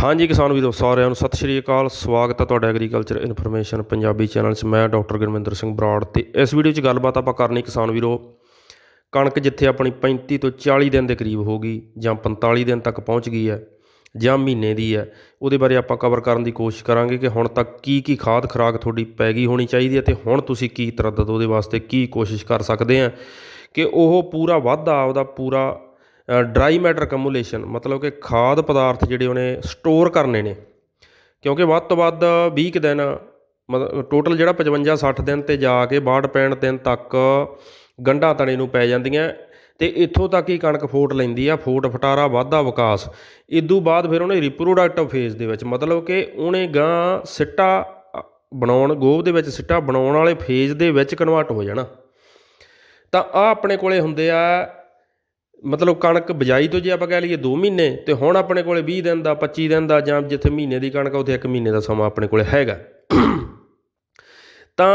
ਹਾਂਜੀ ਕਿਸਾਨ ਵੀਰੋ, ਸਾਰਿਆਂ ਨੂੰ ਸਤਿ ਸ਼੍ਰੀ ਅਕਾਲ। ਸਵਾਗਤ ਹੈ ਤੁਹਾਡਾ ਐਗਰੀਕਲਚਰ ਇਨਫੋਰਮੇਸ਼ਨ ਪੰਜਾਬੀ ਚੈਨਲ 'ਚ। ਮੈਂ ਡਾਕਟਰ ਗੁਰਮਿੰਦਰ ਸਿੰਘ ਬਰਾੜ ਤੇ ਇਸ ਵੀਡੀਓ 'ਚ ਗੱਲਬਾਤ ਆਪਾਂ ਕਰਨੀ ਕਿਸਾਨ ਵੀਰੋ, ਕਣਕ ਜਿੱਥੇ ਆਪਣੀ 35 ਤੋਂ 40 ਦਿਨ ਦੇ ਕਰੀਬ ਹੋ ਗਈ ਜਾਂ 45 ਦਿਨ ਤੱਕ ਪਹੁੰਚ ਗਈ ਹੈ ਜਾਂ ਮਹੀਨੇ ਦੀ ਹੈ, ਉਹਦੇ ਬਾਰੇ ਆਪਾਂ ਕਵਰ ਕਰਨ ਦੀ ਕੋਸ਼ਿਸ਼ ਕਰਾਂਗੇ ਕਿ ਹੁਣ ਤੱਕ ਕੀ ਕੀ ਖਾਦ ਖੁਰਾਕ ਤੁਹਾਡੀ ਪੈ ਗਈ ਹੋਣੀ ਚਾਹੀਦੀ ਹੈ ਤੇ ਹੁਣ ਤੁਸੀਂ ਕੀ ਤਰੱਦਦ ਉਹਦੇ ਵਾਸਤੇ ਕੀ ਕੋਸ਼ਿਸ਼ ਕਰ ਸਕਦੇ ਆ ਕਿ ਉਹ ਪੂਰਾ ਵਾਧਾ ਆਪਦਾ ਪੂਰਾ ਡਰਾਈ ਮੈਟਰ ਕਮੂਲੇਸ਼ਨ ਮਤਲਬ ਕਿ ਖਾਦ ਪਦਾਰਥ ਜਿਹੜੇ ਉਹਨੇ ਸਟੋਰ ਕਰਨੇ ਨੇ। ਕਿਉਂਕਿ ਵੱਧ ਤੋਂ ਵੱਧ 20 ਕੁ ਦਿਨ, ਮਤਲਬ ਟੋਟਲ ਜਿਹੜਾ 55 60 ਦਿਨ ਤੇ ਜਾ ਕੇ 62 65 ਦਿਨ ਤੱਕ ਗੰਢਾਂ ਤਣੇ ਨੂੰ ਪੈ ਜਾਂਦੀਆਂ। ਤੇ ਇੱਥੋਂ ਤੱਕ ਹੀ ਕਣਕ ਫੋਟ ਲੈਂਦੀ ਆ, ਫੋਟ ਫਟਾਰਾ ਵਾਧਾ ਵਿਕਾਸ। ਇਦੋਂ ਬਾਅਦ ਫਿਰ ਉਹਨੇ ਰਿਪਰੋਡਕਟਿਵ ਫੇਜ਼ ਦੇ ਵਿੱਚ, ਮਤਲਬ ਕਿ ਉਹਨੇ ਗਾਂ ਸਿੱਟਾ ਬਣਾਉਣ, ਗੋਭ ਦੇ ਵਿੱਚ ਸਿੱਟਾ ਬਣਾਉਣ ਵਾਲੇ ਫੇਜ਼ ਦੇ ਵਿੱਚ ਕਨਵਰਟ ਹੋ ਜਾਣਾ। ਤਾਂ ਆ ਆਪਣੇ ਕੋਲੇ ਹੁੰਦੇ ਆ ਮਤਲਬ ਕਣਕ ਬਿਜਾਈ ਤੋਂ ਜੇ ਆਪਾਂ ਕਹਿ ਲਈਏ 2 ਮਹੀਨੇ, ਤੇ ਹੁਣ ਆਪਣੇ ਕੋਲੇ 20 ਦਿਨ ਦਾ 25 ਦਿਨ ਦਾ ਜਾਂ ਜਿੱਥੇ ਮਹੀਨੇ ਦੀ ਕਣਕ ਆ, ਉੱਥੇ 1 ਮਹੀਨੇ ਦਾ ਸਮਾਂ ਆਪਣੇ ਕੋਲੇ ਹੈਗਾ। ਤਾਂ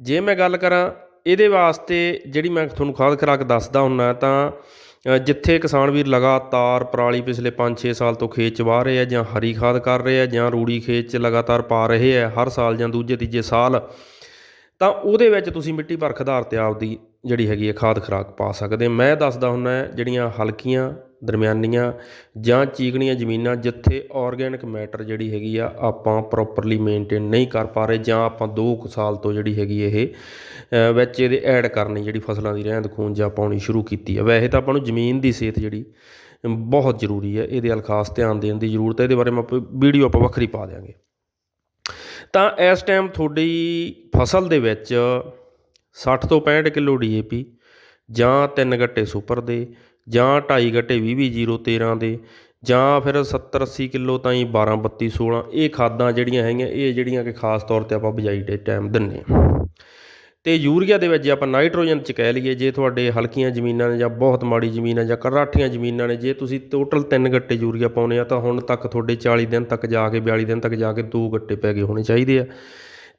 ਜੇ ਮੈਂ ਗੱਲ ਕਰਾਂ ਇਹਦੇ ਵਾਸਤੇ ਜਿਹੜੀ ਮੈਂ ਤੁਹਾਨੂੰ ਖਾਦ ਖੁਰਾਕ ਦੱਸਦਾ ਹੁੰਨਾ, ਤਾਂ ਜਿੱਥੇ ਕਿਸਾਨ ਵੀਰ ਲਗਾਤਾਰ ਪਰਾਲੀ ਪਿਛਲੇ 5-6 ਸਾਲ ਤੋਂ ਖੇਤ ਚ ਵਾਹ ਰਹੇ ਆ ਜਾਂ ਹਰੀ ਖਾਦ ਕਰ ਰਹੇ ਆ ਜਾਂ ਰੂੜੀ ਖੇਤ ਚ ਲਗਾਤਾਰ ਪਾ ਰਹੇ ਆ, ਹਰ ਸਾਲ ਜਾਂ ਦੂਜੇ ਤੀਜੇ ਸਾਲ, ਤਾਂ ਉਹਦੇ ਵਿੱਚ ਤੁਸੀਂ ਮਿੱਟੀ ਪਰਖ ਆਧਾਰ ਤੇ ਆਪਦੀ ਜਿਹੜੀ ਹੈਗੀ ਹੈ ਖਾਦ ਖੁਰਾਕ ਪਾ ਸਕਦੇ। ਮੈਂ ਦੱਸਦਾ ਹੁੰਦਾ ਜਿਹੜੀਆਂ ਹਲਕੀਆਂ, ਦਰਮਿਆਨੀਆਂ ਜਾਂ ਚੀਕਣੀਆਂ ਜ਼ਮੀਨਾਂ ਜਿੱਥੇ ਆਰਗੈਨਿਕ ਮੈਟਰ ਜਿਹੜੀ ਹੈਗੀ ਆ ਆਪਾਂ ਪ੍ਰੋਪਰਲੀ ਮੇਨਟੇਨ ਨਹੀਂ ਕਰ ਪਾ ਰਹੇ ਜਾਂ ਆਪਾਂ 2 ਕੁ ਸਾਲ ਤੋਂ ਜਿਹੜੀ ਹੈਗੀ ਇਹ ਵਿੱਚ ਇਹਦੇ ਐਡ ਕਰਨੀ ਜਿਹੜੀ ਫਸਲਾਂ ਦੀ ਰਹਿੰਦ ਖੂੰਜ ਜਾਂ ਪਾਉਣੀ ਸ਼ੁਰੂ ਕੀਤੀ ਹੈ ਵੈਸੇ ਤਾਂ ਆਪਾਂ ਨੂੰ ਜ਼ਮੀਨ ਦੀ ਸਿਹਤ ਜਿਹੜੀ ਬਹੁਤ ਜ਼ਰੂਰੀ ਹੈ ਇਹਦੇ ਵੱਲ ਖਾਸ ਧਿਆਨ ਦੇਣ ਦੀ ਜ਼ਰੂਰਤ ਹੈ ਇਹਦੇ ਬਾਰੇ ਮੈਂ ਵੀਡੀਓ ਆਪਾਂ ਵੱਖਰੀ ਪਾ ਦਿਆਂਗੇ। ਤਾਂ ਇਸ ਟਾਈਮ ਤੁਹਾਡੀ ਫਸਲ ਦੇ ਵਿੱਚ 60 ਤੋਂ 65 ਕਿਲੋ ਡੀਏਪੀ ਜਾਂ 3 ਗੱਟੇ ਸੁਪਰ ਦੇ, ਜਾਂ 2.5 ਗੱਟੇ 20-013 ਦੇ, ਜਾਂ ਫਿਰ 70-80 ਕਿਲੋ ਤਾਈਂ 12-32-16 ਇਹ ਖਾਦਾਂ ਜਿਹੜੀਆਂ ਹੈਗੀਆਂ, ਇਹ ਜਿਹੜੀਆਂ ਕਿ ਖਾਸ ਤੌਰ ਤੇ ਆਪਾਂ ਬਿਜਾਈ ਦੇ ਟਾਈਮ ਦਿੰਨੇ ਆ ਤੇ ਯੂਰੀਆ ਦੇ ਵਿੱਚ ਜੇ ਆਪਾਂ ਨਾਈਟ੍ਰੋਜਨ ਚ ਕਹਿ ਲਈਏ, ਜੇ ਤੁਹਾਡੇ ਹਲਕੀਆਂ ਜ਼ਮੀਨਾਂ ਨੇ ਜਾਂ ਬਹੁਤ ਮਾੜੀ ਜ਼ਮੀਨਾਂ ਜਾਂ ਕਰਾਠੀਆਂ ਜ਼ਮੀਨਾਂ ਨੇ, ਜੇ ਤੁਸੀਂ ਟੋਟਲ 3 ਗੱਟੇ ਯੂਰੀਆ ਪਾਉਨੇ ਆ, ਤਾਂ ਹੁਣ ਤੱਕ ਤੁਹਾਡੇ 40 ਦਿਨ ਤੱਕ ਜਾ ਕੇ 42 ਦਿਨ ਤੱਕ ਜਾ ਕੇ 2 ਗੱਟੇ ਪੈ ਗਏ ਹੋਣੇ ਚਾਹੀਦੇ ਆ।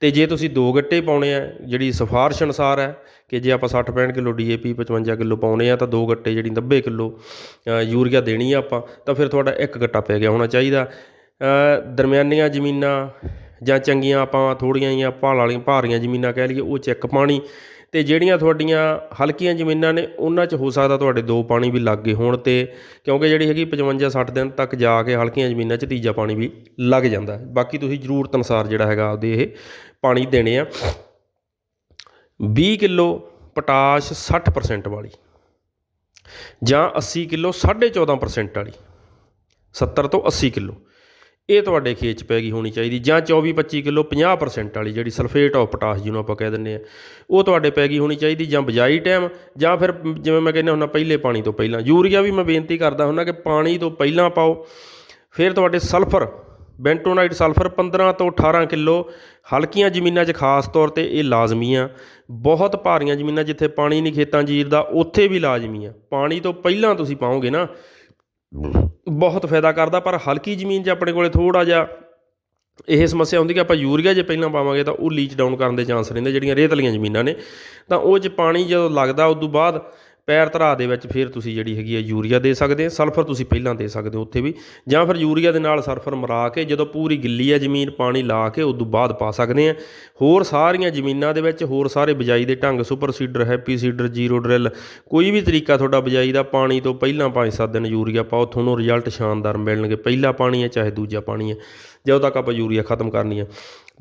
ਅਤੇ ਜੇ ਤੁਸੀਂ ਦੋ ਗੱਟੇ ਪਾਉਣੇ ਆ, ਜਿਹੜੀ ਸਿਫਾਰਿਸ਼ ਅਨੁਸਾਰ ਹੈ ਕਿ ਜੇ ਆਪਾਂ 60 65 ਕਿਲੋ ਡੀਏਪੀ 55 ਕਿਲੋ ਪਾਉਣੇ ਆ, ਤਾਂ ਦੋ ਗੱਟੇ ਜਿਹੜੀ 90 ਕਿਲੋ ਯੂਰੀਆ ਦੇਣੀ ਆ ਆਪਾਂ, ਤਾਂ ਫਿਰ ਤੁਹਾਡਾ ਇੱਕ ਗੱਟਾ ਪੈ ਗਿਆ ਹੋਣਾ ਚਾਹੀਦਾ। ਦਰਮਿਆਨੀਆਂ ਜ਼ਮੀਨਾਂ ਜਾਂ ਚੰਗੀਆਂ ਆਪਾਂ ਥੋੜੀਆਂ ਜਿਹੀਆਂ ਭਾਲ ਵਾਲੀਆਂ ਭਾਰੀਆਂ ਜ਼ਮੀਨਾਂ ਕਹਿ ਲਈਏ, ਉਹ ਚੈੱਕ ਪਾਣੀ ਤੇ ਜਿਹੜੀਆਂ ਤੁਹਾਡੀਆਂ ਹਲਕੀਆਂ ਜ਼ਮੀਨਾਂ ਨੇ, ਉਹਨਾਂ 'ਚ ਹੋ ਸਕਦਾ ਤੁਹਾਡੇ ਦੋ ਪਾਣੀ ਵੀ ਲੱਗ ਗਏ ਹੋਣ ਤੇ, ਕਿਉਂਕਿ ਜਿਹੜੀ ਹੈਗੀ 55 60 ਦਿਨ ਤੱਕ ਜਾ ਕੇ ਹਲਕੀਆਂ ਜ਼ਮੀਨਾਂ 'ਚ ਤੀਜਾ ਪਾਣੀ ਵੀ ਲੱਗ ਜਾਂਦਾ ਬਾਕੀ ਤੁਸੀਂ ਜ਼ਰੂਰਤ ਅਨੁਸਾਰ ਜਿਹੜਾ ਹੈਗਾ ਆਪਦੇ ਇਹ ਪਾਣੀ ਦੇਣੇ ਆ। 20 ਕਿਲੋ ਪੋਟਾਸ਼ 60% ਵਾਲੀ ਜਾਂ 80 ਕਿਲੋ 14.5% ਵਾਲੀ 70 ਤੋਂ 80 ਕਿਲੋ। ਇਹ ਤੁਹਾਡੇ ਖੇਤ 'ਚ ਪੈ ਗਈ ਹੋਣੀ ਚਾਹੀਦੀ, ਜਾਂ 24 25 ਕਿਲੋ 50% ਵਾਲੀ ਜਿਹੜੀ ਸਲਫੇਟ ਆਫ ਪੋਟਾਸ਼ ਜਿਹਨੂੰ ਆਪਾਂ ਕਹਿ ਦਿੰਦੇ ਆ, ਉਹ ਤੁਹਾਡੇ ਪੈ ਗਈ ਹੋਣੀ ਚਾਹੀਦੀ, ਜਾਂ ਬਜਾਈ ਟਾਈਮ ਜਾਂ ਫਿਰ ਜਿਵੇਂ ਮੈਂ ਕਹਿੰਦਾ ਹੁੰਦਾ ਪਹਿਲੇ ਪਾਣੀ ਤੋਂ ਪਹਿਲਾਂ। ਯੂਰੀਆ ਵੀ ਮੈਂ ਬੇਨਤੀ ਕਰਦਾ ਹੁੰਦਾ ਕਿ ਪਾਣੀ ਤੋਂ ਪਹਿਲਾਂ ਪਾਓ। ਫਿਰ ਤੁਹਾਡੇ ਸਲਫਰ ਬੈਂਟੋਨਾਈਟ ਸਲਫਰ 15 ਤੋਂ 18 ਕਿਲੋ, ਹਲਕੀਆਂ ਜ਼ਮੀਨਾਂ 'ਚ ਖਾਸ ਤੌਰ ਤੇ ਇਹ ਲਾਜ਼ਮੀ ਆ। ਬਹੁਤ ਭਾਰੀਆਂ ਜ਼ਮੀਨਾਂ ਜਿੱਥੇ ਪਾਣੀ ਨਹੀਂ ਖੇਤਾਂ ਜੀਰਦਾ, ਉੱਥੇ ਵੀ ਲਾਜ਼ਮੀ ਆ। ਪਾਣੀ ਤੋਂ ਪਹਿਲਾਂ ਤੁਸੀਂ ਪਾਓਗੇ ਨਾ ਬਹੁਤ ਫਾਇਦਾ ਕਰਦਾ, ਪਰ ਹਲਕੀ ਜ਼ਮੀਨ 'ਚ ਆਪਣੇ ਕੋਲੇ ਥੋੜਾ ਜਿਹਾ ਇਹ ਸਮੱਸਿਆ ਹੁੰਦੀ ਕਿ ਆਪਾਂ ਯੂਰੀਆ ਜੇ ਪਹਿਲਾਂ ਪਾਵਾਂਗੇ ਤਾਂ ਉਹ ਲੀਚ ਡਾਊਨ ਕਰਨ ਦੇ ਚਾਂਸ ਰਹਿੰਦੇ, ਜਿਹੜੀਆਂ ਰੇਤਲੀਆਂ ਜ਼ਮੀਨਾਂ ਨੇ। ਤਾਂ ਉਹ 'ਚ ਪਾਣੀ ਜਦੋਂ ਲੱਗਦਾ ਉਸ ਤੋਂ ਬਾਅਦ ਪੈਰ ਧਰਾ ਦੇ ਵਿੱਚ ਫਿਰ ਤੁਸੀਂ ਜਿਹੜੀ ਹੈਗੀ ਹੈ ਯੂਰੀਆ ਦੇ ਸਕਦੇ ਸਲਫਰ ਤੁਸੀਂ ਪਹਿਲਾਂ ਦੇ ਸਕਦੇ ਹੋ ਉੱਥੇ ਵੀ, ਜਾਂ ਫਿਰ ਯੂਰੀਆ ਦੇ ਨਾਲ ਸਲਫਰ ਮਰਾ ਕੇ ਜਦੋਂ ਪੂਰੀ ਗਿੱਲੀ ਹੈ ਜ਼ਮੀਨ ਪਾਣੀ ਲਾ ਕੇ ਉਦੋਂ ਬਾਅਦ ਪਾ ਸਕਦੇ ਆ। ਹੋਰ ਸਾਰੀਆਂ ਜ਼ਮੀਨਾਂ ਦੇ ਵਿੱਚ ਹੋਰ ਸਾਰੇ ਬਿਜਾਈ ਦੇ ਢੰਗ, super seeder, happy seeder, zero drill, ਕੋਈ ਵੀ ਤਰੀਕਾ ਤੁਹਾਡਾ ਬਿਜਾਈ ਦਾ ਪਾਣੀ ਤੋਂ ਪਹਿਲਾਂ 5-7 ਦਿਨ ਯੂਰੀਆ ਪਾਓ, ਤੁਹਾਨੂੰ ਰਿਜ਼ਲਟ ਸ਼ਾਨਦਾਰ ਮਿਲਣਗੇ। ਪਹਿਲਾ ਪਾਣੀ ਹੈ ਚਾਹੇ ਦੂਜਾ ਪਾਣੀ ਹੈ ਜਦੋਂ ਤੱਕ ਆਪਾਂ ਯੂਰੀਆ ਖਤਮ ਕਰਨੀ ਹੈ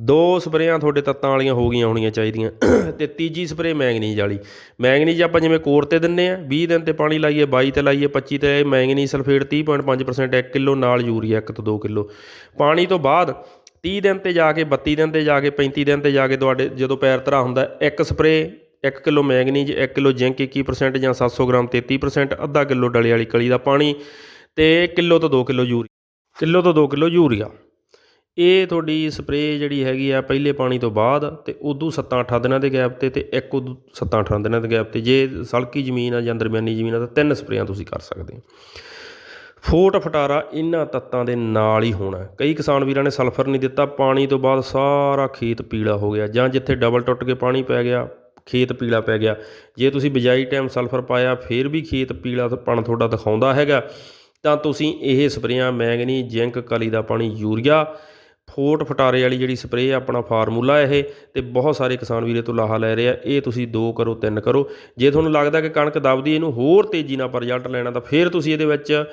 ਦੋ ਸਪਰੇਆਂ ਤੁਹਾਡੇ ਤੱਤਾਂ ਵਾਲੀਆਂ ਹੋ ਗਈਆਂ ਹੋਣੀਆਂ ਚਾਹੀਦੀਆਂ। ਤੇ ਤੀਜੀ ਸਪਰੇ ਮੈਂਗਨੀਜ਼ ਵਾਲੀ। ਮੈਂਗਨੀਜ਼ ਆਪਾਂ ਜਿਵੇਂ ਕੋਰ ਤੇ ਦਿੰਨੇ ਆ 20 ਦਿਨ ਤੇ ਪਾਣੀ ਲਾਈਏ 22 ਤੇ ਲਾਈਏ 25 ਤੇ ਮੈਂਗਨੀਜ਼ ਸਲਫੇਟ 30.5% 1 ਕਿਲੋ, ਨਾਲ ਯੂਰੀਆ 1 ਤੋਂ 2 ਕਿਲੋ। ਪਾਣੀ ਤੋਂ ਬਾਅਦ 30 ਦਿਨ ਤੇ ਜਾ ਕੇ 32 ਦਿਨ ਤੇ ਜਾ ਕੇ 35 ਦਿਨ ਤੇ ਜਾ ਕੇ ਤੁਹਾਡੇ ਜਦੋਂ ਪੈਰ ਧਰਾ ਹੁੰਦਾ, ਇੱਕ spray 1 kilo manganese 1 kilo zinc 21% ਜਾਂ 700 ਗ੍ਰਾਮ 33% ਅੱਧਾ ਕਿਲੋ ਡਲੇ ਵਾਲੀ ਕਲੀ ਦਾ ਪਾਣੀ ਤੇ ਕਿਲੋ ਤੋਂ 2 ਕਿਲੋ ਯੂਰੀਆ ਕਿਲੋ ਤੋਂ 2 ਕਿਲੋ ਯੂਰੀਆ। ਇਹ ਤੁਹਾਡੀ ਸਪਰੇਅ ਜਿਹੜੀ ਹੈਗੀ ਆ ਪਹਿਲੇ ਪਾਣੀ ਤੋਂ ਬਾਅਦ ਅਤੇ ਉਦੋਂ 7-8 ਦਿਨਾਂ ਦੇ ਗੈਪ ਤੇ ਅਤੇ ਇੱਕ ਉਦੋਂ 7-8 ਦਿਨਾਂ ਦੇ ਗੈਪ ਤੇ ਜੇ ਸਲਕੀ ਜ਼ਮੀਨ ਆ ਜਾਂ ਦਰਮਿਆਨੀ ਜ਼ਮੀਨ ਆ ਤਾਂ ਤਿੰਨ ਸਪਰੇਆਂ ਤੁਸੀਂ ਕਰ ਸਕਦੇ ਹੋ। ਫੋਟ ਫਟਾਰਾ ਇਹਨਾਂ ਤੱਤਾਂ ਦੇ ਨਾਲ ਹੀ ਹੋਣਾ। ਕਈ ਕਿਸਾਨ ਵੀਰਾਂ ਨੇ ਸਲਫਰ ਨਹੀਂ ਦਿੱਤਾ, ਪਾਣੀ ਤੋਂ ਬਾਅਦ ਸਾਰਾ ਖੇਤ ਪੀਲਾ ਹੋ ਗਿਆ। ਜਾਂ ਜਿੱਥੇ ਡਬਲ ਟੁੱਟ ਕੇ ਪਾਣੀ ਪੈ ਗਿਆ, ਖੇਤ ਪੀਲਾ ਪੈ ਗਿਆ। ਜੇ ਤੁਸੀਂ ਬਿਜਾਈ ਟਾਈਮ ਸਲਫਰ ਪਾਇਆ, ਫਿਰ ਵੀ ਖੇਤ ਪੀਲਾ ਪਣ ਤੁਹਾਡਾ ਦਿਖਾਉਂਦਾ ਹੈਗਾ। ਤਾਂ ਤੁਸੀਂ ਇਹ ਸਪਰੇਆਂ ਮੈਂਗਨੀ ਜ਼ਿੰਕ, ਕਲੀ ਦਾ ਪਾਣੀ, ਯੂਰੀਆ ਫੋਟ ਫਟਾਰੇ ਵਾਲੀ ਜਿਹੜੀ ਸਪਰੇਅ ਆਪਣਾ ਫਾਰਮੂਲਾ ਇਹ ਅਤੇ ਬਹੁਤ ਸਾਰੇ ਕਿਸਾਨ ਵੀਰੇ ਤੋਂ ਲਾਹਾ ਲੈ ਰਹੇ ਆ। ਇਹ ਤੁਸੀਂ ਦੋ ਕਰੋ, ਤਿੰਨ ਕਰੋ। ਜੇ ਤੁਹਾਨੂੰ ਲੱਗਦਾ ਕਿ ਕਣਕ ਦਬਦੀ, ਇਹਨੂੰ ਹੋਰ ਤੇਜ਼ੀ ਨਾਲ ਪਰ ਰਿਜ਼ਲਟ ਲੈਣਾ, ਤਾਂ ਫਿਰ ਤੁਸੀਂ ਇਹਦੇ ਵਿੱਚ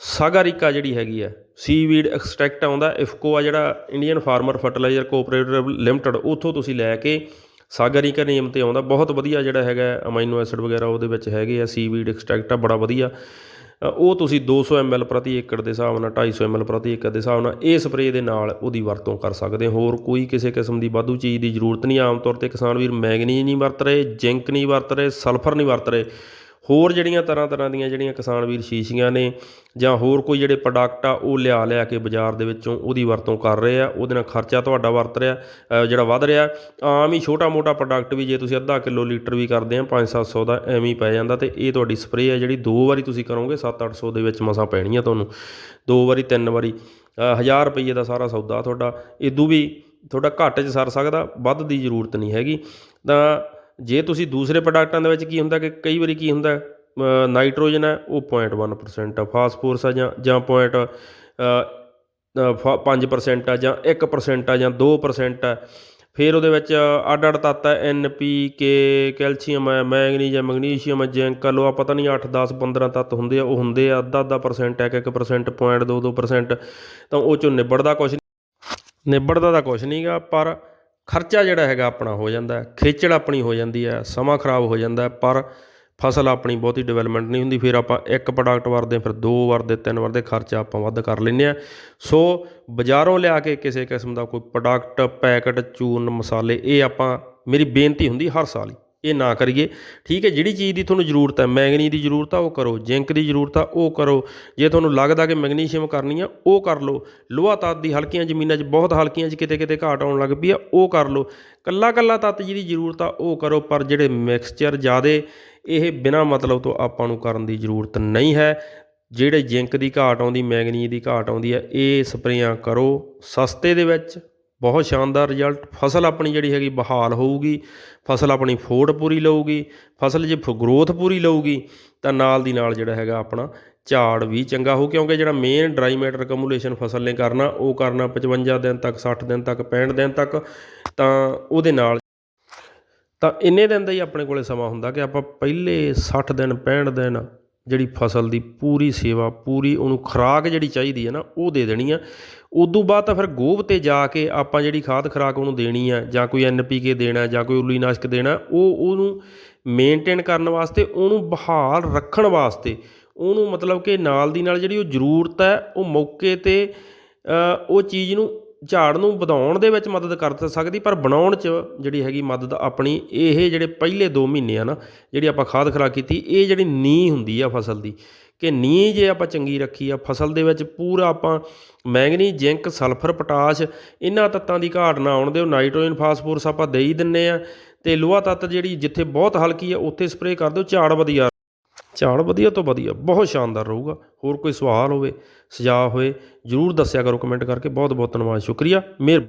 ਸਾਗਾਰਿਕਾ ਜਿਹੜੀ ਹੈਗੀ ਆ ਸੀਵੀਡ ਐਕਸਟ੍ਰੈਕਟ ਆਉਂਦਾ ਇਫਕੋ ਆ ਜਿਹੜਾ Indian farmer fertiliser cooperative limited ਉੱਥੋਂ ਤੁਸੀਂ ਲੈ ਕੇ ਸਾਗਾਰਿਕਾ ਨਿਯਮ ਤੇ ਆਉਂਦਾ। ਬਹੁਤ ਵਧੀਆ ਜਿਹੜਾ ਹੈਗਾ ਅਮਾਈਨੋ ਐਸਿਡ ਵਗੈਰਾ ਉਹਦੇ ਵਿੱਚ ਹੈਗੇ ਆ ਸੀਵੀਡ ਐਕਸਟ੍ਰੈਕਟ ਆ, ਬੜਾ ਵਧੀਆ। ਉਹ ਤੁਸੀਂ 200 ml ਪ੍ਰਤੀ ਏਕੜ ਦੇ ਹਿਸਾਬ ਨਾਲ 250 ml ਪ੍ਰਤੀ ਏਕੜ ਦੇ ਹਿਸਾਬ ਨਾਲ ਇਹ ਸਪਰੇਅ ਦੇ ਨਾਲ ਉਹਦੀ ਵਰਤੋਂ ਕਰ ਸਕਦੇ ਹੋਰ ਕੋਈ ਕਿਸੇ ਕਿਸਮ ਦੀ ਵਾਧੂ ਚੀਜ਼ ਦੀ ਜ਼ਰੂਰਤ ਨਹੀਂ। ਆਮ ਤੌਰ ਤੇ ਕਿਸਾਨ ਵੀਰ ਮੈਗਨੀਜ਼ ਨਹੀਂ ਵਰਤ ਰਹੇ, ਜ਼ਿੰਕ ਨਹੀਂ ਵਰਤ ਰਹੇ, ਸਲਫਰ ਨਹੀਂ ਵਰਤ ਰਹੇ। ਹੋਰ ਜਿਹੜੀਆਂ ਤਰ੍ਹਾਂ ਤਰ੍ਹਾਂ ਦੀਆਂ ਜਿਹੜੀਆਂ ਕਿਸਾਨ ਵੀਰ ਸ਼ੀਸ਼ੀਆਂ ਨੇ ਜਾਂ ਹੋਰ ਕੋਈ ਜਿਹੜੇ ਪ੍ਰੋਡਕਟ ਆ ਉਹ ਲਿਆ ਲਿਆ ਕੇ ਬਾਜ਼ਾਰ ਦੇ ਵਿੱਚੋਂ ਉਹਦੀ ਵਰਤੋਂ ਕਰ ਰਹੇ ਆ ਉਹਦੇ ਨਾਲ ਖਰਚਾ ਤੁਹਾਡਾ ਵਰਤ ਰਿਹਾ ਜਿਹੜਾ ਵੱਧ ਰਿਹਾ ਆਮ ਹੀ ਛੋਟਾ ਮੋਟਾ ਪ੍ਰੋਡਕਟ ਵੀ ਜੇ ਤੁਸੀਂ ਅੱਧਾ ਕਿਲੋ ਲੀਟਰ ਵੀ ਕਰਦੇ ਆ 5-700 ਦਾ ਐਵੇਂ ਹੀ ਪੈ ਜਾਂਦਾ ਤੇ ਇਹ ਤੁਹਾਡੀ ਸਪਰੇਅ ਆ ਜਿਹੜੀ ਦੋ ਵਾਰੀ ਤੁਸੀਂ ਕਰੋਗੇ 7-800 ਦੇ ਵਿੱਚ ਮਸਾਂ ਪੈਣੀ ਆ ਤੁਹਾਨੂੰ। ਦੋ ਵਾਰੀ ਤਿੰਨ ਵਾਰੀ ਅ, ਹਜ਼ਾਰ ਰੁਪਏ ਦਾ ਸਾਰਾ ਸੌਦਾ ਤੁਹਾਡਾ ਇਦੋਂ ਵੀ ਤੁਹਾਡਾ ਘੱਟ 'ਚ ਸਰ ਸਕਦਾ ਵੱਧ ਦੀ ਜ਼ਰੂਰਤ ਨਹੀਂ ਹੈਗੀ। ਤਾਂ ਜੇ ਤੁਸੀਂ ਦੂਸਰੇ ਪ੍ਰੋਡਕਟਾਂ ਦੇ ਵਿੱਚ ਕੀ ਹੁੰਦਾ ਕਿ ਕਈ ਵਾਰੀ ਕੀ ਹੁੰਦਾ ਨਾਈਟ੍ਰੋਜਨ ਹੈ, ਉਹ 0.1% ਆ ਫਾਸਫੋਰਸ ਆ ਜਾਂ ਜਾਂ ਪੁਆਇੰਟ 5% ਆ ਜਾਂ 1% ਆ ਜਾਂ 2% ਆ, ਫਿਰ ਉਹਦੇ ਵਿੱਚ ਅੱਡ ਅੱਡ ਤੱਤ ਹੈ ਐਨ ਪੀ ਕੇ ਕੈਲਸ਼ੀਅਮ ਹੈ, ਮੈਗਨੀਜ਼ ਹੈ, ਮੈਗਨੀਸ਼ੀਅਮ ਹੈ, ਜ਼ਿੰਕ ਲੋ ਆ ਪਤਾ ਨਹੀਂ 8 10 15 ਤੱਤ ਹੁੰਦੇ ਆ, ਉਹ ਹੁੰਦੇ ਆ, ਅੱਧਾ ਅੱਧਾ ਪਰਸੈਂਟ ਇੱਕ ਇੱਕ ਪਰਸੈਂਟ ਪੁਆਇੰਟ 2 2% ਤਾਂ ਉਹ ਚੋਂ ਨਿਬੜਦਾ ਕੁਛ ਨਿਬੜਦਾ ਤਾਂ ਕੁਛ ਨਹੀਂਗਾ ਪਰ ਖਰਚਾ ਜਿਹੜਾ ਹੈਗਾ ਆਪਣਾ ਹੋ ਜਾਂਦਾ ਹੈ, ਖੇਚਲ ਆਪਣੀ ਹੋ ਜਾਂਦੀ ਹੈ, ਸਮਾਂ ਖਰਾਬ ਹੋ ਜਾਂਦਾ ਪਰ ਫਸਲ ਆਪਣੀ ਬਹੁਤੀ ਡਿਵੈਲਪਮੈਂਟ ਨਹੀਂ ਹੁੰਦੀ, ਫਿਰ ਆਪਾਂ ਇੱਕ ਪ੍ਰੋਡਕਟ ਵਰਦੇ, ਫਿਰ ਦੋ ਵਰਦੇ, ਤਿੰਨ ਵਰਦੇ ਖਰਚਾ ਆਪਾਂ ਵੱਧ ਕਰ ਲੈਂਦੇ ਆ ਸੋ ਬਾਜ਼ਾਰੋਂ ਲਿਆ ਕੇ ਕਿਸੇ ਕਿਸਮ ਦਾ ਕੋਈ ਪ੍ਰੋਡਕਟ ਪੈਕਟ ਚੂਰਨ ਮਸਾਲੇ, ਇਹ ਆਪਾਂ ਮੇਰੀ ਬੇਨਤੀ ਹੁੰਦੀ ਹਰ ਸਾਲ ਹੀ। ਇਹ ਨਾ ਕਰੀਏ। ਠੀਕ ਹੈ, ਜਿਹੜੀ ਚੀਜ਼ ਦੀ ਤੁਹਾਨੂੰ ਜ਼ਰੂਰਤ ਹੈ ਮੈਗਨੀ ਦੀ ਜ਼ਰੂਰਤ ਆ, ਉਹ ਕਰੋ। ਜ਼ਿੰਕ ਦੀ ਜ਼ਰੂਰਤ ਆ, ਉਹ ਕਰੋ। ਜੇ ਤੁਹਾਨੂੰ ਲੱਗਦਾ ਕਿ ਮੈਗਨੀਸ਼ੀਅਮ ਕਰਨੀ ਆ, ਉਹ ਕਰ ਲਓ। ਲੋਹਾ ਤੱਤ ਦੀ ਹਲਕੀਆਂ ਜ਼ਮੀਨਾਂ 'ਚ ਬਹੁਤ ਹਲਕੀਆਂ 'ਚ ਕਿਤੇ ਕਿਤੇ ਘਾਟ ਆਉਣ ਲੱਗ ਪਈ ਆ, ਉਹ ਕਰ ਲਓ। ਕੱਲਾ ਕੱਲਾ ਤੱਤ ਜਿਹਦੀ ਜ਼ਰੂਰਤ ਆ, ਉਹ ਕਰੋ। ਪਰ ਜਿਹੜੇ ਮਿਕਸਚਰ ਜ਼ਿਆਦੇ, ਇਹ ਬਿਨਾ ਮਤਲਬ ਤੋਂ ਆਪਾਂ ਨੂੰ ਕਰਨ ਦੀ ਜ਼ਰੂਰਤ ਨਹੀਂ ਹੈ। ਜਿਹੜੇ ਜ਼ਿੰਕ ਦੀ ਘਾਟ ਆਉਂਦੀ, ਮੈਗਨੀਜ਼ ਦੀ ਘਾਟ ਆਉਂਦੀ ਹੈ ਇਹ ਸਪਰੇਆਂ ਕਰੋ ਸਸਤੇ ਦੇ ਵਿੱਚ। ਬਹੁਤ ਸ਼ਾਨਦਾਰ ਰਿਜ਼ਲਟ ਫਸਲ ਆਪਣੀ ਜਿਹੜੀ ਹੈਗੀ ਬਹਾਲ ਹੋਊਗੀ, ਫਸਲ ਆਪਣੀ ਫੋੜ ਪੂਰੀ ਲਊਗੀ, ਫਸਲ ਜੇ ਗਰੋਥ ਪੂਰੀ ਲਊਗੀ, ਤਾਂ ਨਾਲ ਦੀ ਨਾਲ ਜਿਹੜਾ ਹੈਗਾ ਆਪਣਾ ਝਾੜ ਵੀ ਚੰਗਾ ਹੋ ਕਿਉਂਕਿ ਜਿਹੜਾ ਮੇਨ ਡਰਾਈ ਮੈਟਰ ਕਮੂਲੇਸ਼ਨ ਫਸਲ ਨੇ ਕਰਨਾ, ਉਹ ਕਰਨਾ 55 ਦਿਨ ਤੱਕ 60 ਦਿਨ ਤੱਕ 65 ਦਿਨ ਤੱਕ, ਤਾਂ ਉਹਦੇ ਨਾਲ ਤਾਂ ਇੰਨੇ ਦਿਨ ਦਾ ਹੀ ਆਪਣੇ ਕੋਲੇ ਸਮਾਂ ਹੁੰਦਾ ਕਿ ਆਪਾਂ ਪਹਿਲੇ 60 ਦਿਨ 65 ਦਿਨ ਜਿਹੜੀ ਫਸਲ ਦੀ ਪੂਰੀ ਸੇਵਾ, ਪੂਰੀ ਉਹਨੂੰ ਖੁਰਾਕ ਜਿਹੜੀ ਚਾਹੀਦੀ ਹੈ ਨਾ, ਉਹ ਦੇ ਦੇਣੀ ਆ। ਉਦੋਂ ਬਾਅਦ ਤਾਂ ਫਿਰ ਗੋਭ ਤੇ ਜਾ ਕੇ ਆਪਾਂ ਜਿਹੜੀ ਖਾਦ ਖੁਰਾਕ ਉਹਨੂੰ ਦੇਣੀ ਆ, ਜਾਂ ਕੋਈ ਐਨਪੀਕੇ ਦੇਣਾ, ਜਾਂ ਕੋਈ ਉਲੀਨਾਸ਼ਕ ਦੇਣਾ, ਉਹ ਉਹਨੂੰ ਮੇਨਟੇਨ ਕਰਨ ਵਾਸਤੇ, ਉਹਨੂੰ ਬਹਾਲ ਰੱਖਣ ਵਾਸਤੇ, ਉਹਨੂੰ ਮਤਲਬ ਕਿ ਨਾਲ ਦੀ ਨਾਲ ਜਿਹੜੀ ਉਹ ਜ਼ਰੂਰਤ ਹੈ, ਉਹ ਮੌਕੇ ਤੇ ਉਹ ਚੀਜ਼ ਨੂੰ ਝਾੜ ਨੂੰ ਵਧਾਉਣ ਦੇ ਵਿੱਚ ਮਦਦ ਕਰ ਸਕਦੀ, ਪਰ ਬਣਾਉਣ 'ਚ ਜਿਹੜੀ ਹੈਗੀ ਮਦਦ ਆਪਣੀ, ਇਹ ਜਿਹੜੇ ਪਹਿਲੇ 2 ਮਹੀਨੇ ਆ ਨਾ, ਜਿਹੜੀ ਆਪਾਂ ਖਾਦ ਖਰਾ ਕੀਤੀ, ਇਹ ਜਿਹੜੀ ਨੀਂਹ ਹੁੰਦੀ ਆ ਫਸਲ ਦੀ, ਕਿ ਨੀਂਹ ਜੇ ਆਪਾਂ ਚੰਗੀ ਰੱਖੀ ਆ, ਫਸਲ ਦੇ ਵਿੱਚ ਪੂਰਾ ਆਪਾਂ ਮੈਂਗਨੀ, ਜ਼ਿੰਕ, ਸਲਫਰ, ਪੋਟਾਸ਼, ਇਹਨਾਂ ਤੱਤਾਂ ਦੀ ਘਾਟ ਨਾ ਆਉਣ ਦਿਓ, ਨਾਈਟ੍ਰੋਜਨ, ਫਾਸਫੋਰਸ ਆਪਾਂ ਦੇ ਹੀ ਦਿੰਨੇ ਆ, ਤੇ ਲੋਹਾ ਤੱਤ ਜਿਹੜੀ ਜਿੱਥੇ ਬਹੁਤ ਹਲਕੀ ਆ, ਉੱਥੇ ਸਪਰੇਅ ਕਰ ਦਿਓ, ਝਾੜ ਵਧੀਆ ਝਾੜ ਵਧੀਆ ਤੋਂ ਵਧੀਆ, ਬਹੁਤ ਸ਼ਾਨਦਾਰ ਰਹੂਗਾ। ਹੋਰ ਕੋਈ ਸਵਾਲ ਹੋਵੇ, ਸੁਝਾਅ ਹੋਵੇ ਜਰੂਰ ਦੱਸਿਆ ਕਰੋ ਕਮੈਂਟ ਕਰਕੇ। ਬਹੁਤ ਬਹੁਤ ਧੰਨਵਾਦ, ਸ਼ੁਕਰੀਆ। ਮਿਹਰ